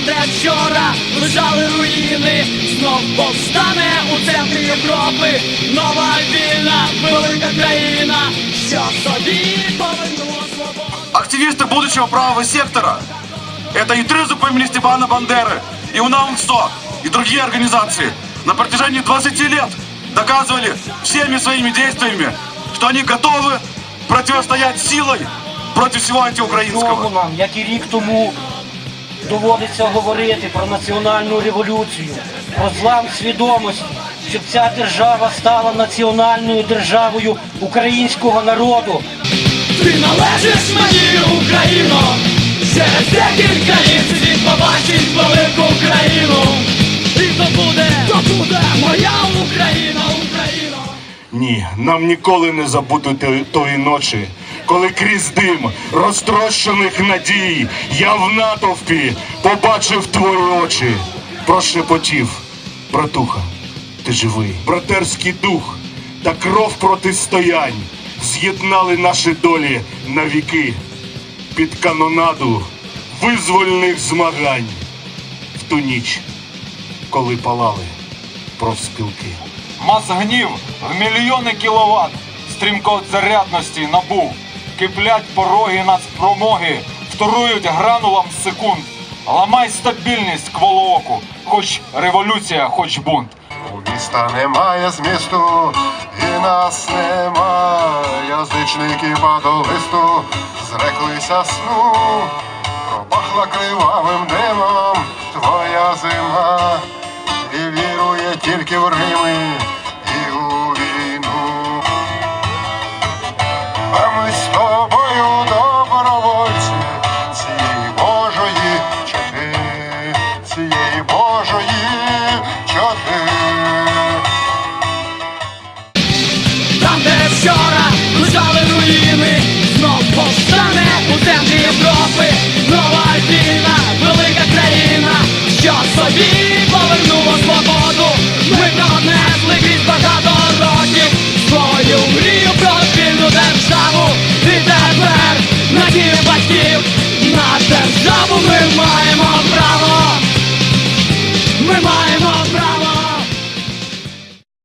вчора лежали руїни, знов повстане у центрі Європи. Нова вільна, велика країна, що собі повернула свободу. Активисты будущего правого сектора – это и Трызуб имени Степана Бандеры, и УНАУНСО, и другие организации на протяжении 20 лет доказывали всеми своими действиями, что они готовы противостоять силой против всего Знову антиукраинского. нам, як і рік тому, доводиться говорити про національну революцію, про злам свідомості, щоб ця держава стала національною державою українського народу. Ти належиш мені, Україно, через декілька літ світ побачить велику країну. І то буде, то буде моя Україна, Україна. Ні, нам ніколи не забути тої ночі, коли крізь дим розтрощених надій я в натовпі побачив твої очі, прошепотів, братуха, ти живий, братерський дух та кров протистоянь з'єднали наші долі навіки під канонаду визвольних змагань в ту ніч, коли палали профспілки. Мас гнів в мільйони кіловат стрімкозарядності набув. Киплять пороги нацпромоги, вторують гранулам секунд. Ламай стабільність кволооку, хоч революція, хоч бунт. У міста немає змісту, і нас нема. Язичники падолисту зреклися сну, пропахла кривавим димом твоя зима.